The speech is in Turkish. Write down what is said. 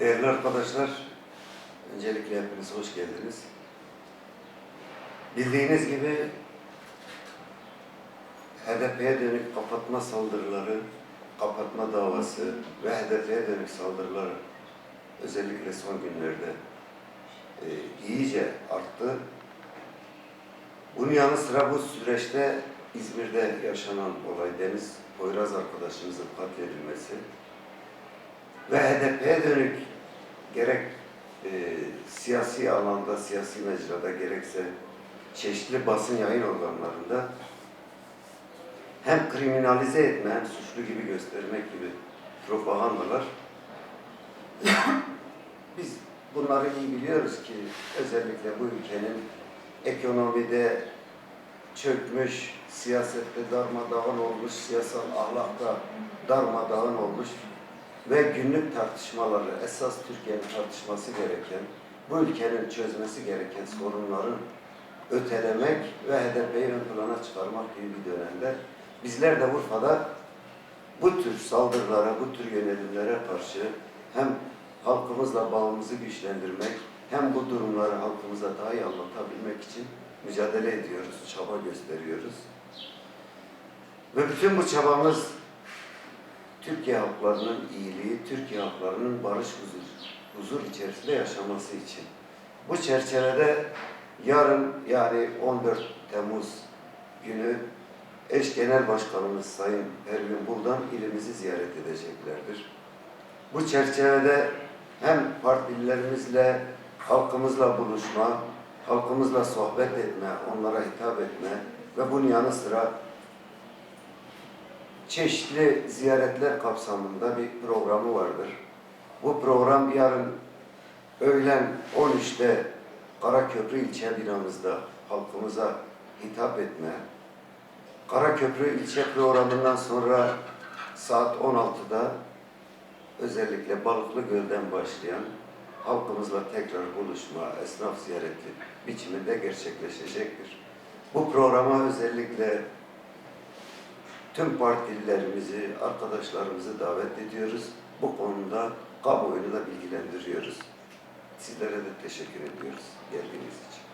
Değerli arkadaşlar, öncelikle hepiniz hoş geldiniz. Bildiğiniz gibi HDP'ye dönük kapatma saldırıları, kapatma davası ve HDP'ye dönük saldırılar özellikle son günlerde e, iyice arttı. Bunun yanı sıra bu süreçte İzmir'de yaşanan olay Deniz Poyraz arkadaşımızın katledilmesi ve HDP'ye dönük gerek e, siyasi alanda, siyasi mecrada gerekse çeşitli basın yayın organlarında hem kriminalize etme hem suçlu gibi göstermek gibi propagandalar. Biz bunları iyi biliyoruz ki özellikle bu ülkenin ekonomide çökmüş, siyasette darmadağın olmuş, siyasal ahlakta darmadağın olmuş ve günlük tartışmaları, esas Türkiye'nin tartışması gereken, bu ülkenin çözmesi gereken sorunların ötelemek ve HDP'yi ön plana çıkarmak gibi bir dönemde bizler de Urfa'da bu tür saldırılara, bu tür yönelimlere karşı hem halkımızla bağımızı güçlendirmek hem bu durumları halkımıza daha iyi anlatabilmek için mücadele ediyoruz, çaba gösteriyoruz. Ve bütün bu çabamız Türkiye halklarının iyiliği, Türkiye halklarının barış huzur, huzur içerisinde yaşaması için. Bu çerçevede yarın yani 14 Temmuz günü eş genel başkanımız Sayın Ergün Buldan ilimizi ziyaret edeceklerdir. Bu çerçevede hem partililerimizle, halkımızla buluşma, halkımızla sohbet etme, onlara hitap etme ve bunun yanı sıra çeşitli ziyaretler kapsamında bir programı vardır. Bu program yarın öğlen 13'te Karaköprü ilçe binamızda halkımıza hitap etme, Karaköprü ilçe programından sonra saat 16'da özellikle Balıklı Göl'den başlayan halkımızla tekrar buluşma, esnaf ziyareti biçiminde gerçekleşecektir. Bu programa özellikle tüm partililerimizi, arkadaşlarımızı davet ediyoruz. Bu konuda kamuoyunu da bilgilendiriyoruz. Sizlere de teşekkür ediyoruz geldiğiniz için.